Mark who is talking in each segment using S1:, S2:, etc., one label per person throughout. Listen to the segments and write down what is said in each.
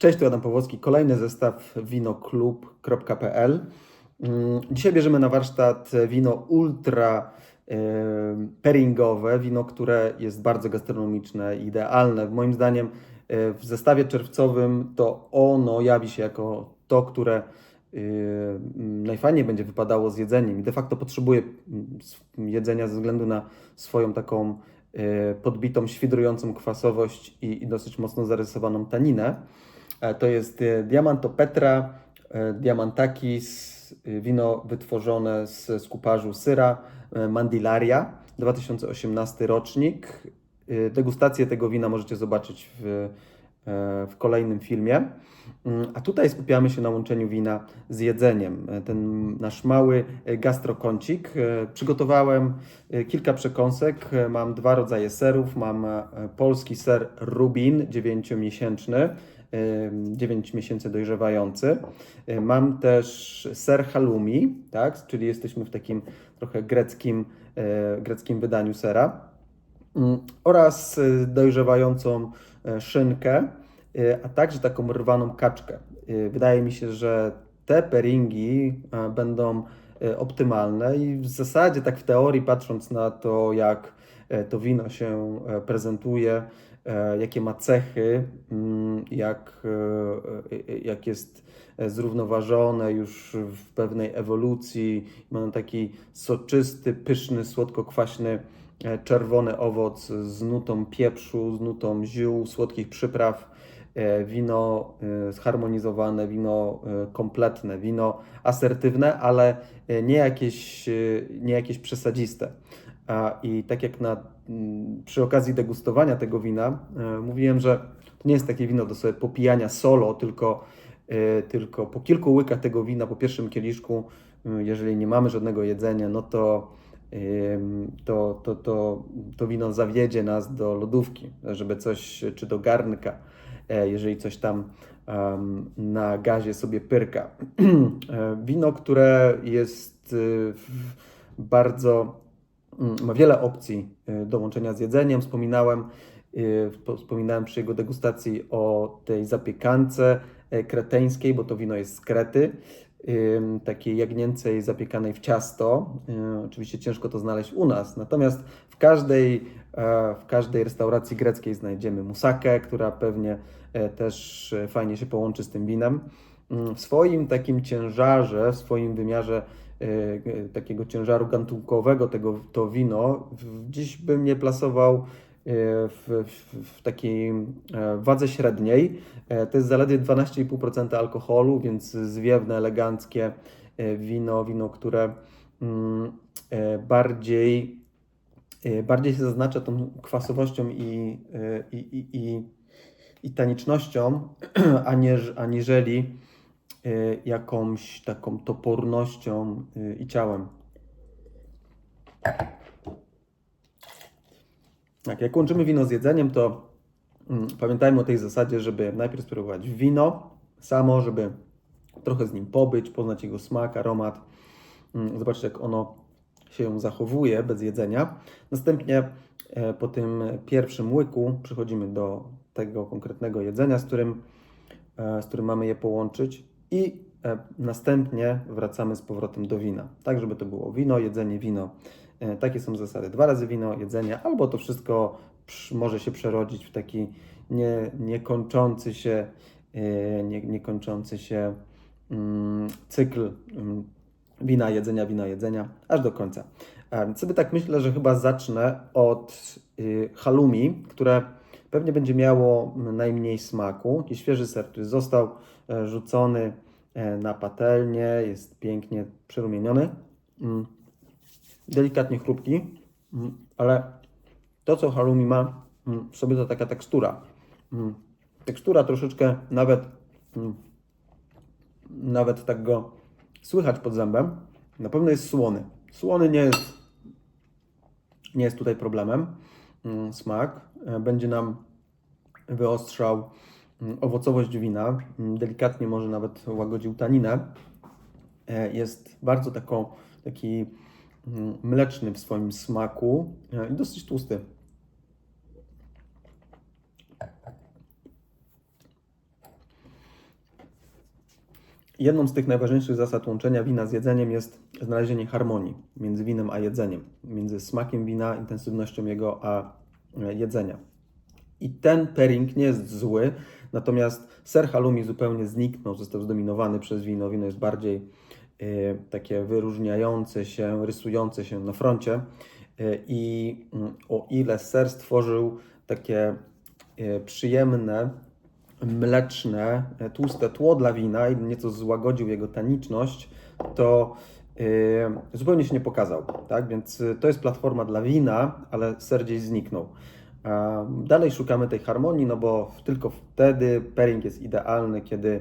S1: Cześć, tu Adam Powłocki. Kolejny zestaw winoklub.pl. Mm, Dzisiaj bierzemy na warsztat wino ultra e, pairingowe, wino, które jest bardzo gastronomiczne, idealne. Moim zdaniem e, w zestawie czerwcowym to ono jawi się jako to, które e, mm, najfajniej będzie wypadało z jedzeniem de facto potrzebuje mm, jedzenia ze względu na swoją taką podbitą, świdrującą kwasowość i dosyć mocno zarysowaną taninę. E, To jest e, Diamanto Petra, e, Diamantakis, e, wino wytworzone z skuparzu syra Mandilaria, 2018 rocznik. Degustację tego wina możecie zobaczyć w, w kolejnym filmie. Mm, A tutaj skupiamy się na łączeniu wina z jedzeniem. Ten nasz mały gastrokącik. Przygotowałem kilka przekąsek. Mam dwa rodzaje serów. Mam polski ser Rubin 9-miesięczny, 9 miesięcy dojrzewający. E, Mam też ser halloumi, tak? czyli jesteśmy w takim trochę greckim, e, greckim wydaniu sera. Mm, Oraz e, dojrzewającą szynkę, a także taką rwaną kaczkę. Wydaje mi się, że te pairingi e, będą optymalne i w zasadzie tak w teorii patrząc na to, jak to wino się prezentuje, jakie ma cechy, mm, jak, e, e, jak jest e, zrównoważone już w pewnej ewolucji, ma taki soczysty, pyszny, słodko-kwaśny e, czerwony owoc z nutą pieprzu, z nutą ziół, słodkich przypraw, e, wino e, zharmonizowane, wino e, kompletne, wino asertywne, ale e, nie jakieś, e, nie jakieś przesadziste. I tak jak na, mm, przy okazji degustowania tego wina e, mówiłem, że to nie jest takie wino do sobie popijania solo, tylko, e, tylko po kilku łykach tego wina, po pierwszym kieliszku, e, jeżeli nie mamy żadnego jedzenia, no to to, to, to, to wino zawiedzie nas do lodówki, żeby coś, czy do garnka, e, jeżeli coś tam na gazie sobie pyrka. Wino, które jest bardzo, mm, ma wiele opcji y, do łączenia z jedzeniem. Wspominałem, y, wspo- wspominałem przy jego degustacji o tej zapiekance e, kreteńskiej, bo to wino jest z Krety takiej jagnięcej zapiekanej w ciasto. Yy, Oczywiście ciężko to znaleźć u nas, natomiast w każdej, e, w każdej restauracji greckiej znajdziemy musakę, która pewnie e, też fajnie się połączy z tym winem. Ym, W swoim takim ciężarze, w swoim wymiarze takiego ciężaru gatunкowego tego, to wino, dziś bym nie plasował e, w, w, w takiej e, wadze średniej. E, To jest zaledwie 12,5% alkoholu, więc zwiewne, eleganckie e, wino, wino, które mm, e, bardziej, e, bardziej się zaznacza tą kwasowością i, e, i, i, i, i tanicznością, aniż, aniżeli e, jakąś taką topornością e, i ciałem. Tak, jak łączymy wino z jedzeniem, to mm, pamiętajmy o tej zasadzie, żeby najpierw spróbować wino samo, żeby trochę z nim pobyć, poznać jego smak, aromat, mm, zobaczyć jak ono się zachowuje bez jedzenia. Następnie e, po tym pierwszym łyku przechodzimy do tego konkretnego jedzenia, z którym, e, z którym mamy je połączyć i e, następnie wracamy z powrotem do wina. Tak, żeby to było wino, jedzenie, wino. E, Takie są zasady. Dwa razy wino, jedzenie, albo to wszystko może się przerodzić w taki nie, niekończący się, e, nie, niekończący się mm, cykl mm, wina, jedzenia, wina, jedzenia, aż do końca. Sobie tak myślę, że chyba zacznę od y, halloumi, które pewnie będzie miało najmniej smaku. Taki świeży ser, który został rzucony e, na patelnię, jest pięknie przerumieniony. Mm delikatnie chrupki, mm, ale to, co halloumi ma mm, w sobie, to taka tekstura. Tekstura troszeczkę nawet, nawet tak go słychać pod zębem. Na pewno jest słony. Słony nie jest, nie jest tutaj problemem. Smak e, będzie nam wyostrzał owocowość wina, mm, delikatnie może nawet łagodził taninę. E, Jest bardzo taki mm, mleczny w swoim smaku e, i dosyć tłusty. Jedną z tych najważniejszych zasad łączenia wina z jedzeniem jest znalezienie harmonii między winem a jedzeniem, między smakiem wina, intensywnością jego a e, jedzenia. I ten pairing nie jest zły, natomiast ser halloumi zupełnie zniknął, został zdominowany przez wino. Wino jest bardziej e, takie wyróżniające się, rysujące się na froncie. E, I mm, o ile ser stworzył takie e, przyjemne, mleczne, tłuste tło dla wina i nieco złagodził jego taniczność, to zupełnie się nie pokazał. Tak? Więc to jest platforma dla wina, ale ser gdzieś zniknął. Dalej szukamy tej harmonii, no bo tylko wtedy pairing jest idealny, kiedy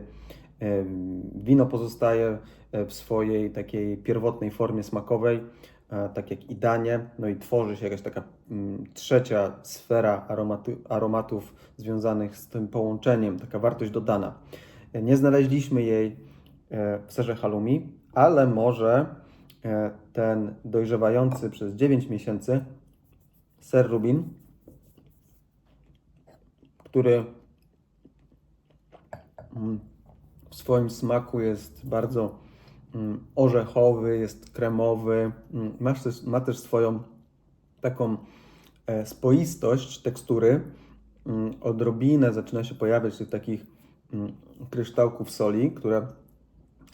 S1: wino pozostaje e, w swojej takiej pierwotnej formie smakowej, e, tak jak i danie, no i tworzy się jakaś taka mm, trzecia sfera aromaty, aromatów związanych z tym połączeniem, taka wartość dodana. E, Nie znaleźliśmy jej w serze halloumi, ale może ten dojrzewający przez 9 miesięcy ser rubin który mm, w swoim smaku jest bardzo mm, orzechowy, jest kremowy, mm, ma też, swoją taką e, spoistość tekstury. Odrobinę zaczyna się pojawiać tych takich kryształków soli, które,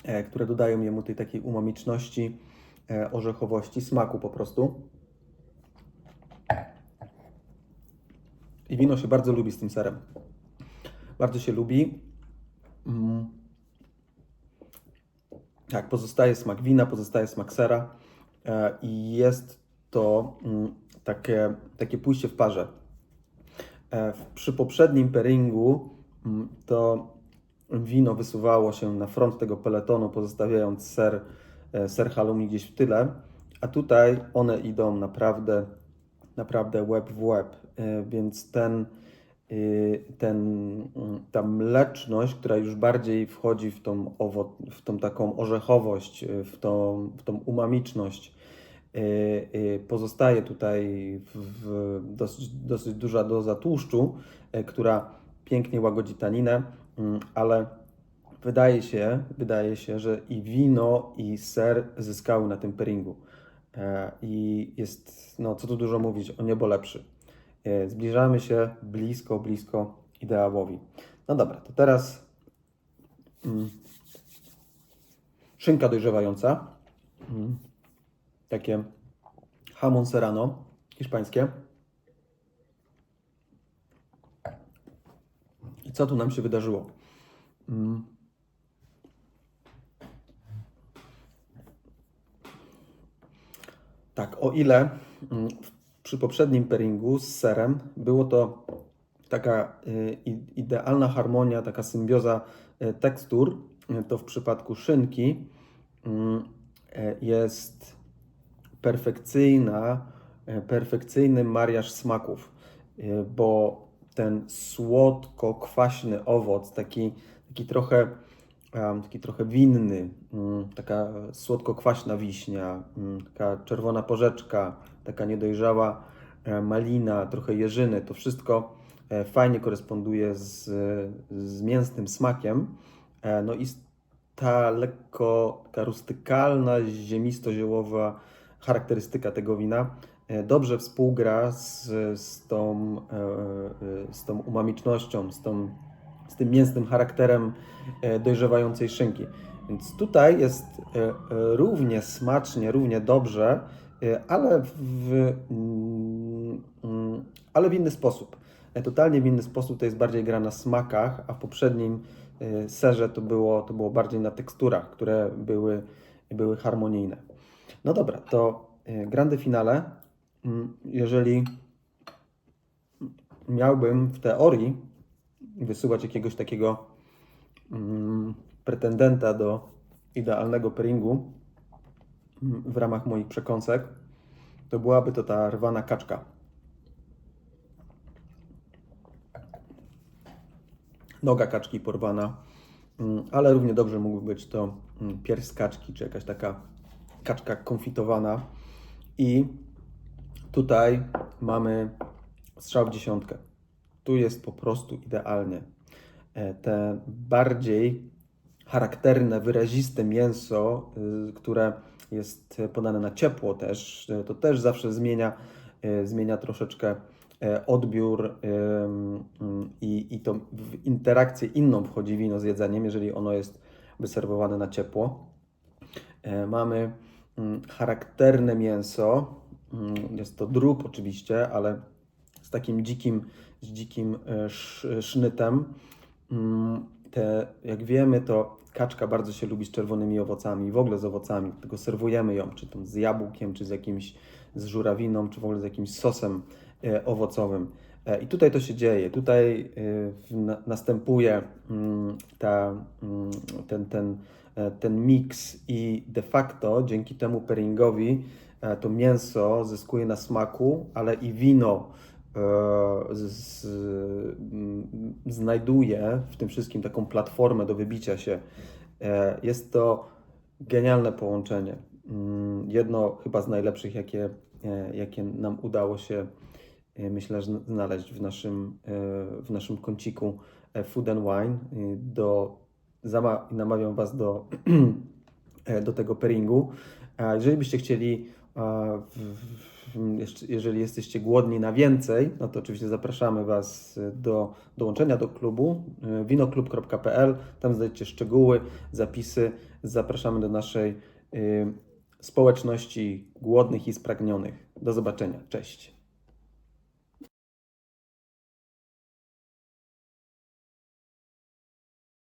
S1: e, które dodają jemu tej takiej umamiczności, e, orzechowości, smaku po prostu. I wino się bardzo lubi z tym serem. Bardzo się lubi. Mm. Tak, pozostaje smak wina, pozostaje smak sera e, i jest to mm, takie, takie pójście w parze. E, Przy poprzednim pairingu mm, to wino wysuwało się na front tego peletonu, pozostawiając ser, e, ser halloumi gdzieś w tyle, a tutaj one idą naprawdę naprawdę łeb w łeb, y, więc ten, y, ten, mm, ta mleczność, która już bardziej wchodzi w tą, owo, w tą taką orzechowość, y, w tą, w tą umamiczność, pozostaje tutaj w, dosyć, dosyć duża doza tłuszczu, która pięknie łagodzi taninę, mm, ale wydaje się, wydaje się, że i wino, i ser zyskały na tym pairingu. E, i jest, no co tu dużo mówić, o niebo lepszy. E, Zbliżamy się blisko, blisko ideałowi. No dobra, to teraz mm, szynka dojrzewająca. Mm, takie hamon serrano hiszpańskie. I co tu nam się wydarzyło? Mm. Tak, o ile mm, przy poprzednim pairingu z serem było to taka y, idealna harmonia, taka symbioza y, tekstur, y, to w przypadku szynki jest perfekcyjna, perfekcyjny mariaż smaków, bo ten słodko-kwaśny owoc, taki, taki trochę taki trochę winny, mm, taka słodko-kwaśna wiśnia, mm, taka czerwona porzeczka, taka niedojrzała e, malina, trochę jeżyny. To wszystko e, fajnie koresponduje z, z mięsnym smakiem. E, No i ta lekko taka rustykalna, ziemisto-ziołowa charakterystyka tego wina dobrze współgra z, z, tą, z tą umamicznością, z, tą, z tym mięsnym charakterem e, dojrzewającej szynki. Więc tutaj jest e, e, równie smacznie, równie dobrze, ale w, mm, mm, ale w inny sposób. Totalnie w inny sposób to jest bardziej gra na smakach, a w poprzednim serze to było, to było bardziej na teksturach, które były, były harmonijne. No dobra, to grande finale, mm, jeżeli miałbym w teorii wysyłać jakiegoś takiego mm, pretendenta do idealnego pairingu mm, w ramach moich przekąsek, to byłaby to ta rwana kaczka. Noga kaczki porwana, mm, ale równie dobrze mógłby być to mm, pierś z kaczki, czy jakaś taka kaczka konfitowana. I tutaj mamy strzał w dziesiątkę. Tu jest po prostu idealnie. E, Te bardziej charakterne, wyraziste mięso, y, które jest podane na ciepło też, y, to też zawsze zmienia, y, zmienia troszeczkę e, odbiór ym, i, i to w interakcję inną wchodzi wino z jedzeniem, jeżeli ono jest wyserwowane na ciepło. E, Mamy mm, charakterne mięso. Mm, Jest to drób oczywiście, ale takim dzikim, z dzikim e, sz- sznytem. Mm, Te, jak wiemy, to kaczka bardzo się lubi z czerwonymi owocami, w ogóle z owocami. Tylko serwujemy ją, czy tam z jabłkiem, czy z jakimś, z żurawiną, czy w ogóle z jakimś sosem e, owocowym. E, I tutaj to się dzieje. Tutaj e, następuje mm, ta, mm, ten, ten, e, ten miks i de facto dzięki temu pairingowi e, to mięso zyskuje na smaku, ale i wino e, z, z, m, znajduje w tym wszystkim taką platformę do wybicia się. E, Jest to genialne połączenie. Mm, Jedno chyba z najlepszych, jakie, e, jakie nam udało się, e, myślę, znaleźć w naszym, e, w naszym kąciku e, Food and Wine. E, Do, namawiam Was do, e, do tego pairingu. Jeżeli byście chcieli, e, w, jeżeli jesteście głodni na więcej, no to oczywiście zapraszamy Was do dołączenia do klubu e, winoklub.pl. Tam znajdziecie szczegóły, zapisy. Zapraszamy do naszej y, społeczności głodnych i spragnionych. Do zobaczenia. Cześć.